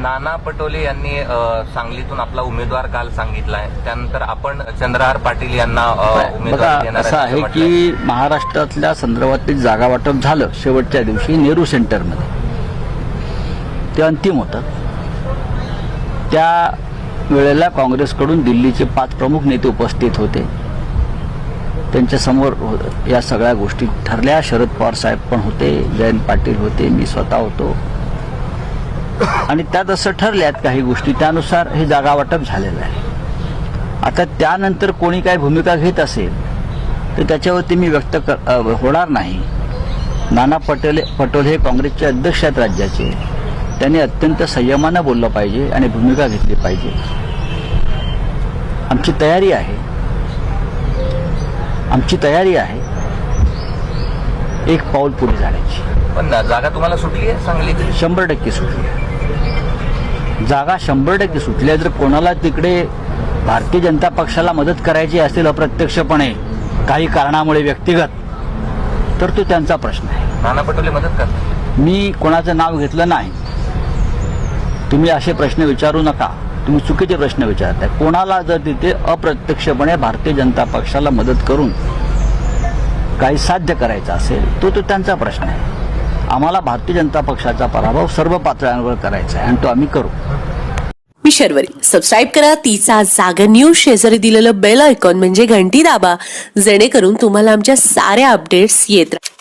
नाना पटोले यांनी सांगलीतून आपला उमेदवार काल सांगितलाय. त्यानंतर आपण चंद्रहार पाटील यांना उमेदवारी असं आहे. की महाराष्ट्रातल्या संदर्भातील जागा वाटप झालं शेवटच्या दिवशी नेहरू सेंटरमध्ये. ते अंतिम होतं. त्या वेळेला काँग्रेसकडून दिल्लीचे पाच प्रमुख नेते उपस्थित होते. त्यांच्यासमोर हो- या सगळ्या गोष्टी ठरल्या. शरद पवार साहेब पण होते जयंत पाटील होते मी स्वतः होतो. आणि त्यात असं ठरल्यात काही गोष्टी. त्यानुसार हे जागा वाटप झालेलं आहे. आता त्यानंतर कोणी काय भूमिका घेत असेल तर त्याच्यावरती मी व्यक्त कर, होणार नाही. नाना पटेल पटोले हे काँग्रेसचे अध्यक्ष आहेत राज्याचे. त्यांनी अत्यंत संयमानं बोललं पाहिजे आणि भूमिका घेतली पाहिजे. आमची तयारी आहे. आमची तयारी आहे. एक पाऊल पुढे जाण्याची. पण जागा तुम्हाला सुटली आहे? सांगलीची शंभर टक्के सुटली जागा शंभर टक्के सुटल्या जर कोणाला तिकडे भारतीय जनता पक्षाला मदत करायची असेल अप्रत्यक्षपणे काही कारणामुळे व्यक्तिगत तर तो त्यांचा प्रश्न आहे. नाना पटोले मदत करतात. मी कोणाचं नाव घेतलं नाही. तुम्ही असे प्रश्न विचारू नका. तुम्ही चुकीचे प्रश्न विचारताय. कोणाला जर तिथे अप्रत्यक्षपणे भारतीय जनता पक्षाला मदत करून काही साध्य करायचं असेल तो तो त्यांचा प्रश्न आहे. आम्हाला भारतीय जनता पक्षाचा पराभव सर्व पातळ्यांवर करायचा आहे आणि तो आम्ही करू. मी शर्वरी. सबस्क्राईब करा तिचा जागर न्यूज शेजारी दिलेलं बेल आयकॉन म्हणजे घंटी दाबा. जेणेकरून तुम्हाला आमच्या साऱ्या अपडेट्स येत राहतील